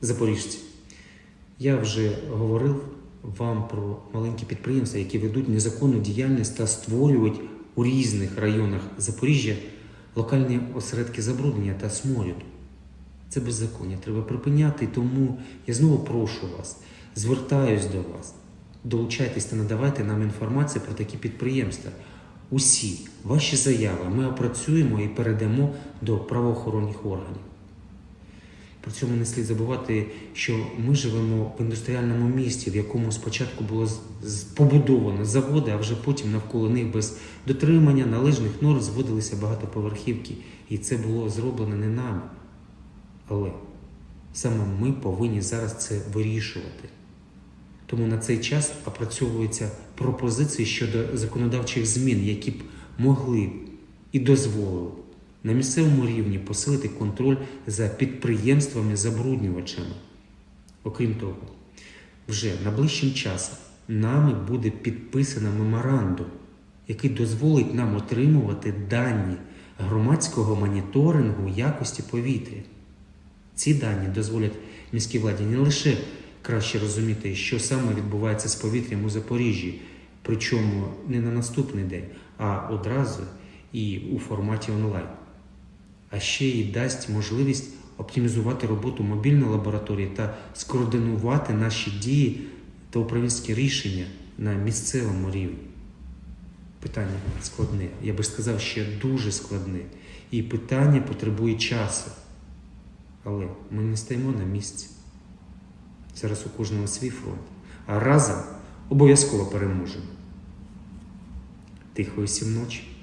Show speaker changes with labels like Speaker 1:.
Speaker 1: Запоріжці, я вже говорив вам про маленькі підприємства, які ведуть незаконну діяльність та створюють у різних районах Запоріжжя локальні осередки забруднення та сморіду. Це беззаконня треба припиняти, тому я знову прошу вас, звертаюсь до вас. Долучайтесь та надавайте нам інформацію про такі підприємства. Усі ваші заяви ми опрацюємо і передамо до правоохоронних органів. При цьому не слід забувати, що ми живемо в індустріальному місті, в якому спочатку було побудовано заводи, а вже потім навколо них без дотримання належних норм зводилися багатоповерхівки. І це було зроблено не нами. Але саме ми повинні зараз це вирішувати. Тому на цей час опрацьовуються пропозиції щодо законодавчих змін, які б могли і дозволили на місцевому рівні посилити контроль за підприємствами-забруднювачами. Окрім того, вже найближчим часом нами буде підписано меморандум, який дозволить нам отримувати дані громадського моніторингу якості повітря. Ці дані дозволять міській владі не лише краще розуміти, що саме відбувається з повітрям у Запоріжжі, причому не на наступний день, а одразу і у форматі онлайн. А ще й дасть можливість оптимізувати роботу мобільної лабораторії та скоординувати наші дії та управлінські рішення на місцевому рівні. Питання складне, я би сказав, ще дуже складне. І питання потребує часу. Але ми не стоїмо на місці. Зараз у кожного свій фронт. А разом обов'язково переможемо. Тихої всім ночі.